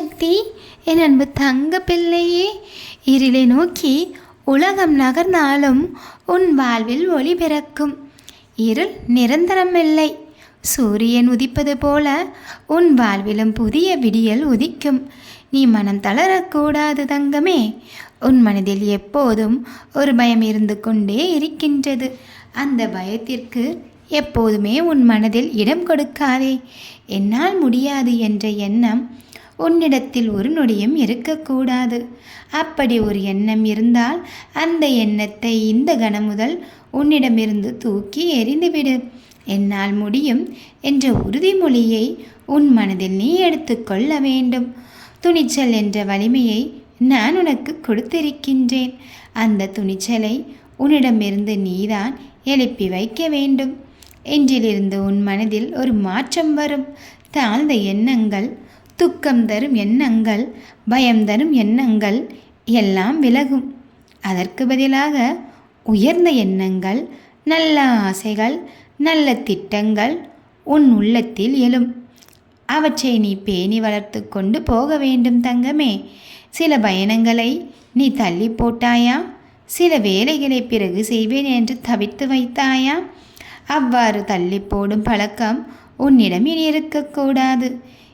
சக்தி என் அன்பு தங்க பிள்ளையே இருளை நோக்கி உலகம் நகர்ந்தாலும் உன் வாழ்வில் ஒளி பிறக்கும். இருள் நிரந்தரமில்லை. சூரியன் உதிப்பது போல உன் வாழ்விலும் புதிய விடியல் உதிக்கும். நீ மனம் தளரக்கூடாது தங்கமே. உன் மனதில் எப்போதும் ஒரு பயம் இருந்து கொண்டே இருக்கின்றது. அந்த பயத்திற்கு எப்போதுமே உன் மனதில் இடம் கொடுக்காதே. என்னால் முடியாது என்ற எண்ணம் உன்னிடத்தில் ஒரு நொடியும் இருக்கக்கூடாது. அப்படி ஒரு எண்ணம் இருந்தால் அந்த எண்ணத்தை இந்த கணம் முதல் உன்னிடமிருந்து தூக்கி எறிந்துவிடு. என்னால் முடியும் என்ற உறுதிமொழியை உன் மனதில் நீ எடுத்துக்கொள்ள வேண்டும். துணிச்சல் என்ற வலிமையை நான் உனக்கு கொடுத்திருக்கின்றேன். அந்த துணிச்சலை உன்னிடமிருந்து நீதான் எழுப்பி வைக்க வேண்டும். என்றிலிருந்து உன் மனதில் ஒரு மாற்றம் வரும். தாழ்ந்த எண்ணங்கள் துக்கம் தரும் எண்ணங்கள் பயம் தரும் எண்ணங்கள் எல்லாம் விலகும். அதற்கு பதிலாக உயர்ந்த எண்ணங்கள் நல்ல ஆசைகள் நல்ல திட்டங்கள் உன் உள்ளத்தில் எழும். அவற்றை நீ பேணி வளர்த்து கொண்டு போக வேண்டும் தங்கமே. சில பயணங்களை நீ தள்ளி போட்டாயா? சில வேலைகளை பிறகு செய்வேன் என்று தவித்து வைத்தாயா? அவ்வாறு தள்ளி போடும் பழக்கம் உன்னிடம் இனி இருக்கக்கூடாது.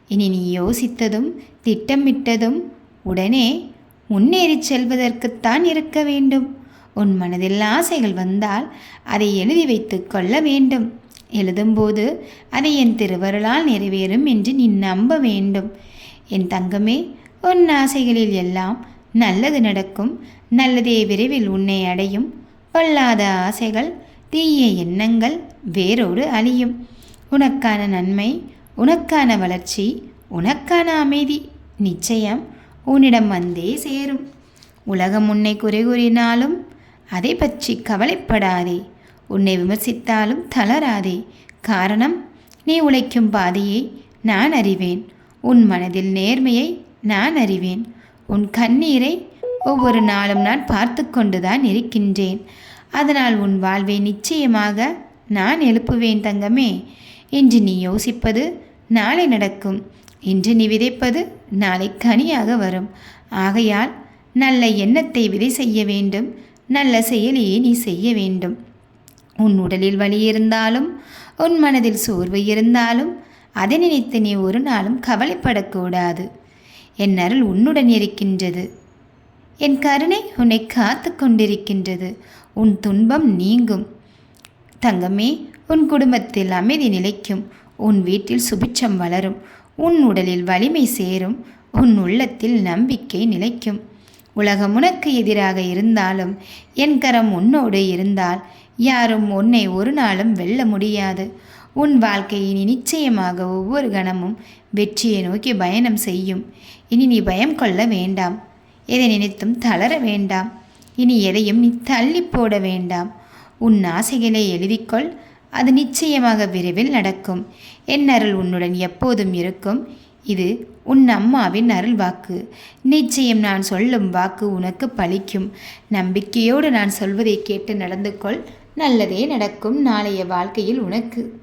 இனி நீ யோசித்ததும் திட்டமிட்டதும் உடனே முன்னேறிச் செல்வதற்குத்தான் இருக்க வேண்டும். உன் மனதில் ஆசைகள் வந்தால் அதை எழுதி வைத்து கொள்ள வேண்டும். எழுதும்போது அதை என் திருவருளால் நிறைவேறும் என்று நீ நம்ப வேண்டும். என் தங்கமே உன் ஆசைகளில் எல்லாம் நல்லது நடக்கும். நல்லதே விரைவில் உன்னை அடையும். கொள்ளாத ஆசைகள் தீய எண்ணங்கள் வேரோடு அழியும். உனக்கான நன்மை உனக்கான வளர்ச்சி உனக்கான அமைதி நிச்சயம் உன்னிடம் வந்தே சேரும். உலகம் உன்னை குறை கூறினாலும் அதை பற்றி கவலைப்படாதே. உன்னை விமர்சித்தாலும் தளராதே. காரணம் நீ உழைக்கும் பாதையை நான் அறிவேன். உன் மனதில் நேர்மையை நான் அறிவேன். உன் கண்ணீரை ஒவ்வொரு நாளும் நான் பார்த்து கொண்டுதான் இருக்கின்றேன். அதனால் உன் வாழ்வை நிச்சயமாக நான் எழுப்புவேன் தங்கமே. இன்று நீ யோசிப்பது நாளை நடக்கும். இன்று நீ விதைப்பது நாளை கனியாக வரும். ஆகையால் நல்ல எண்ணத்தை விதை செய்ய வேண்டும். நல்ல செயலியை நீ செய்ய வேண்டும். உன் உடலில் வலி இருந்தாலும் உன் மனதில் சோர்வு இருந்தாலும் அதை நினைத்து நீ ஒரு நாளும் கவலைப்படக்கூடாது. என் அருள் உன்னுடன் இருக்கின்றது. என் கருணை உன்னை காத்து கொண்டிருக்கின்றது. உன் துன்பம் நீங்கும். தங்கமே உன் குடும்பத்தில் அமைதி நிலைக்கும். உன் வீட்டில் சுபிட்சம் வளரும். உன் உடலில் வலிமை சேரும். உன் உள்ளத்தில் நம்பிக்கை நிலைக்கும். உலகம் உனக்கு எதிராக இருந்தாலும் என் கரம் உன்னோடு இருந்தால் யாரும் உன்னை ஒரு நாளும் வெல்ல முடியாது. உன் வாழ்க்கை இனி நிச்சயமாக ஒவ்வொரு கணமும் வெற்றியை நோக்கி பயணம் செய்யும். இனி நீ பயம் கொள்ள வேண்டாம். எதை நினைத்தும் தளர வேண்டாம். இனி எதையும் நீ தள்ளி போட வேண்டாம். உன் ஆசைகளை எழுதிக்கொள் அது நிச்சயமாக விரைவில் நடக்கும். என் அருள் உன்னுடன் எப்போதும் இருக்கும். இது உன் அம்மாவின் அருள் வாக்கு. நிச்சயம் நான் சொல்லும் வாக்கு உனக்கு பலிக்கும் நம்பிக்கையோடு நான் சொல்வதை கேட்டு நடந்து கொள் நல்லதே நடக்கும். நாளைய வாழ்க்கையில் உனக்கு.